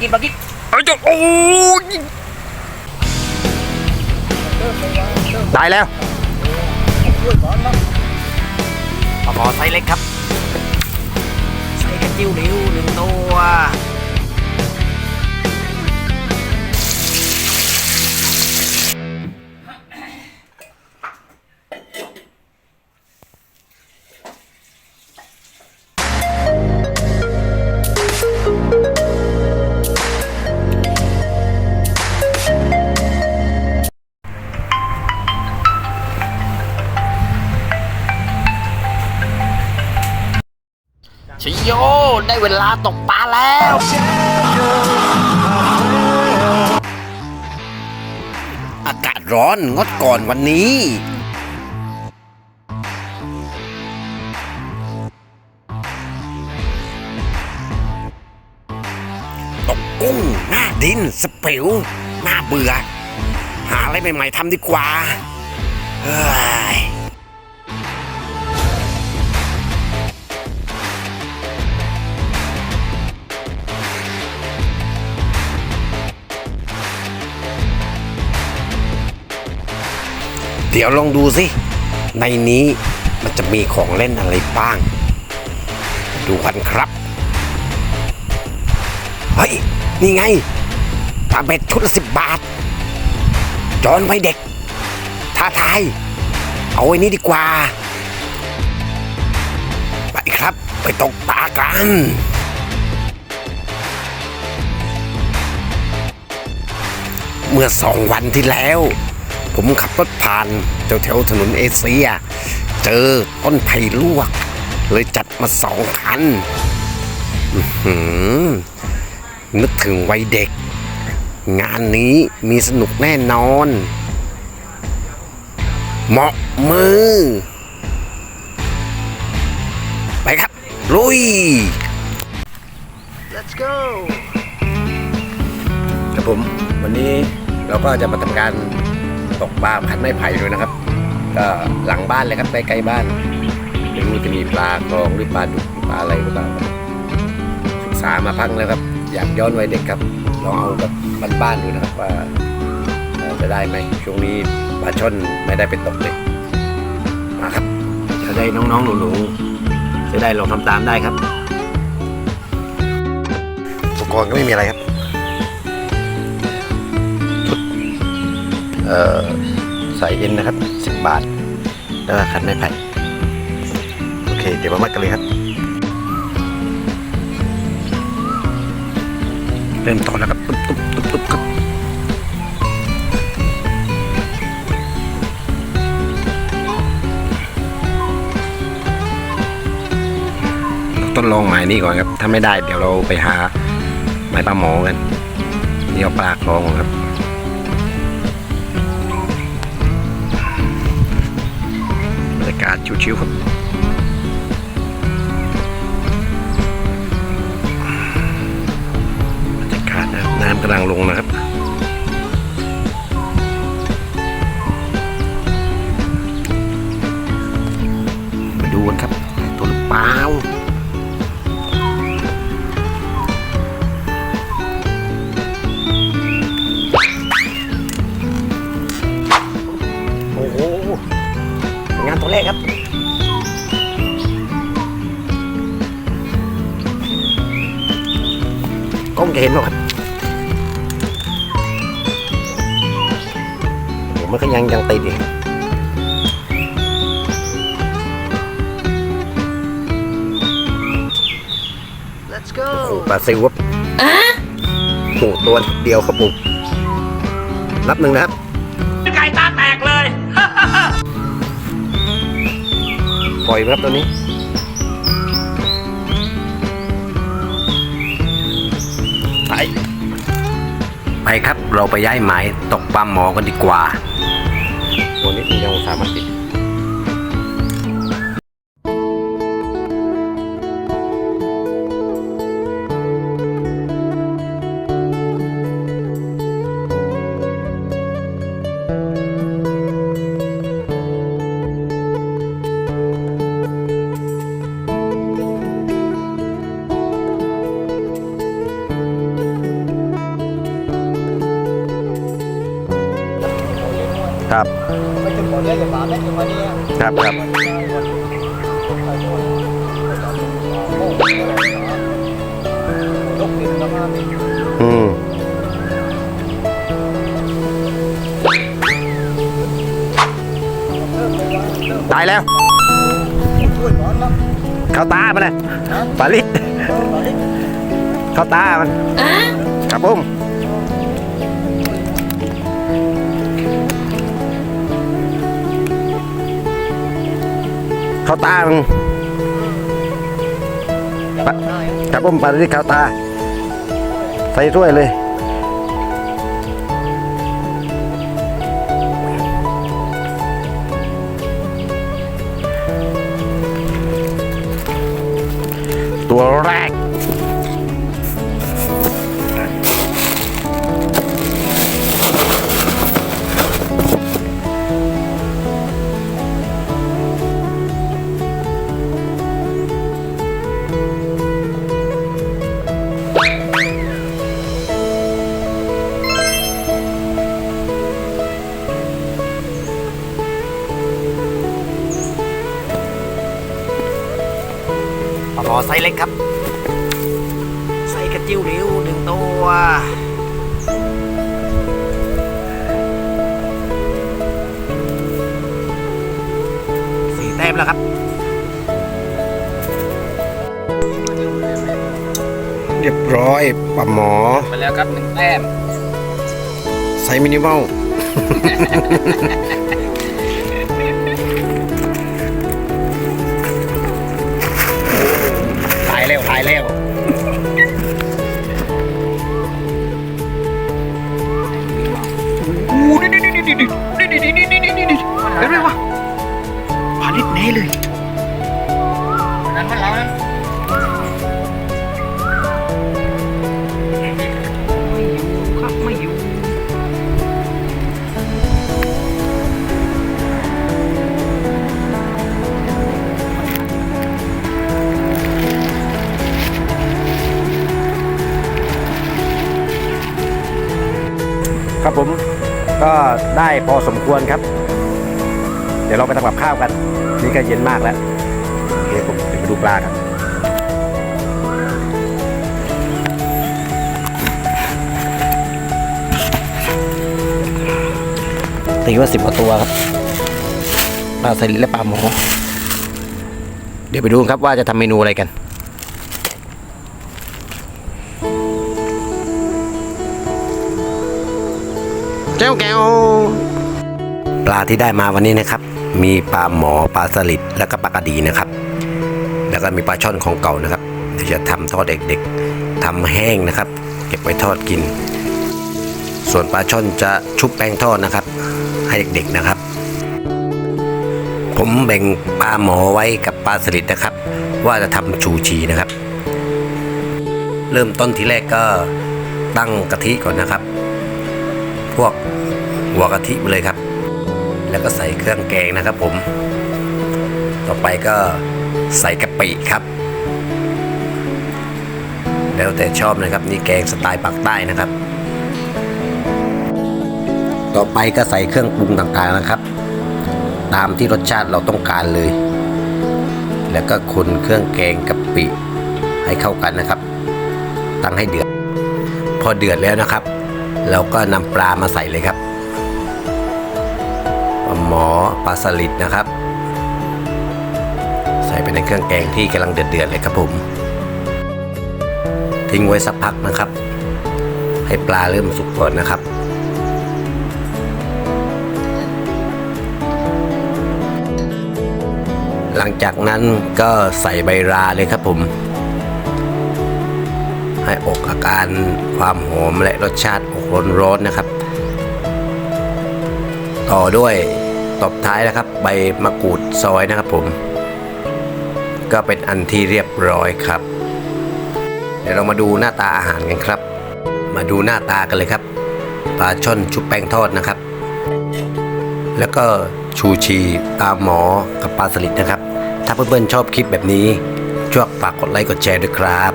กินมากินเอ้ยจะโอ้ยได้แล้วปลาหมอไซส์เล็กครับไซส์กระจิ้วนิ้วหนึ่งตัว ชิโย ได้เวลาตกปลาแล้ว อากาศร้อนงดก่อนวันนี้ ตกกุ้ง หน้าดินสเปิวหน้าเบื่อ หาอะไรใหม่ ๆทำดีกว่า เฮ้ย เดี๋ยวลองดูสิ ในนี้มันจะมีของเล่นอะไรบ้าง ดูกันครับ เฮ้ย นี่ไงปลาเบ็ดชุดละสิบบาท จอนไปเด็ก ท้าทาย เอาไว้นี้ดีกว่า ไปครับ ไปตกปลากันเมื่อสองวันที่แล้ว ผมขับรถผ่านแถวแถวๆถนนเอเชีย เจอต้นไผ่ลวก เลยจัดมาสองคันอื้อหือนึกถึงวัยเด็ก งานนี้มีสนุกแน่นอน เหมาะมือ ไปครับ ลุย let's go ครับผม วันนี้เราก็จะมาทำการ ตกปลาคันไม้ไผ่ด้วยนะครับ ก็หลังบ้านเลยครับใกล้ๆบ้านไม่รู้จะมีปลาคลองหรือปลาดุกปลาอะไรหรือเปล่าครับศึกษามาพักแล้วครับ อยากย้อนวัยเด็กครับลองเอาแบบบ้านๆดูนะครับว่าจะได้ไหมช่วงนี้ปลาช่อนไม่ได้ไปตกเลยมาครับจะได้น้องๆหนูๆจะได้ลองทำตามได้ครับอุปกรณ์ก็ไม่มีอะไรครับ เอ่อใส่เอ็นนะครับ 10 บาท แล้วก็คันไม้ไผ่โอเค เดี๋ยวมามัดกันเลยครับ เริ่มต่อแล้วครับ ตุ๊บตุ๊บตุ๊บตุ๊บครับต้นลองหมายนี้ก่อนครับ ถ้าไม่ได้เดี๋ยวเราไปหาไม้ปลาหมอกัน นี่เอาปลาคลองครับ ชิวๆครับบรรยากาศนะครับน้ำกำลังลงนะครับ เห็นไหมครับโอ้มันก็ยังยังติดอีก let's go โอ้โหปลาซิวครับโอ้โหตัวเดียวครับผมนับหนึ่งนะครับไก่ตาแตกเลย ปล่อยไหมครับตัวนี้ ไปไปครับเราไปย้ายหมายตกปลาหมอกันดีกว่าวันนี้ยังสามารถติด ครับ ไม่ถึงหมดเลยอย่ามาแม่ถึงวันนี้ครับครับ ยกขึ้นแล้วมาอืมตายแล้วช่วยหมอนแล้วเข้าตามันเลยปลาลิดเข้าตามันครับผม เข้าตานปะครับผมปลาลิดเข้าตา ใส่ถ้วยเลยตัวแรก ไซส์เล็กครับ ไซส์กระจิ้วริ้วหนึ่งตัว สี่แต้มแล้วครับเรียบร้อยปลาหมอมาแล้วครับหนึ่งแต้มไซส์มินิมอล ครับผมก็ได้พอสมควรครับ เดี๋ยวเราไปทำกับข้าวกัน นี่ก็เย็นมากแล้วโอเคผมเดี๋ยวไปดูปลากันตีว่าสิบกว่าตัวครับปลาสลิดและปลาหมอเดี๋ยวไปดูครับว่าจะทำเมนูอะไรกัน แก้วแก้วปลาที่ได้มาวันนี้นะครับ มีปลาหมอปลาสลิดแล้วก็ปลากระดีนะครับ แล้วก็มีปลาช่อนของเก่านะครับจะทำทอดเด็กๆทำแห้งนะครับ เก็บไว้ทอดกิน ส่วนปลาช่อนจะชุบแป้งทอดนะครับ ให้เด็กๆนะครับ ผมแบ่งปลาหมอไว้กับปลาสลิดนะครับ ว่าจะทำชูชีนะครับ เริ่มต้นทีแรกก็ตั้งกะทิก่อนนะครับ พวกหัวกะทิไปเลยครับ แล้วก็ใส่เครื่องแกงนะครับผม ต่อไปก็ใส่กะปิครับ แล้วแต่ชอบนะครับนี่แกงสไตล์ปักใต้นะครับ ต่อไปก็ใส่เครื่องปรุงต่างๆนะครับ ตามที่รสชาติเราต้องการเลย แล้วก็คนเครื่องแกงกะปิให้เข้ากันนะครับ ตั้งให้เดือด พอเดือดแล้วนะครับ เราก็นำปลามาใส่เลยครับปลาหมอปลาสลิดนะครับ ใส่ไปในเครื่องแกงที่กำลังเดือดๆเลยครับผม ทิ้งไว้สักพักนะครับ ให้ปลาเริ่มสุกก่อนนะครับหลังจากนั้นก็ใส่ใบราเลยครับผม ให้อกอาการความหอมและรสชาติอกร้อนๆนะครับ ต่อด้วยตบท้ายนะครับ ใบมะกรูดซอยนะครับผม ก็เป็นอันที่เรียบร้อยครับ เดี๋ยวเรามาดูหน้าตาอาหารกันครับ มาดูหน้าตากันเลยครับปลาช่อนชุบแป้งทอดนะครับ แล้วก็ชูชีปลาหมอกับปลาสลิดนะครับ ถ้าเพื่อนๆชอบคลิปแบบนี้ช่วยฝากกดไลค์กดแชร์ด้วยครับ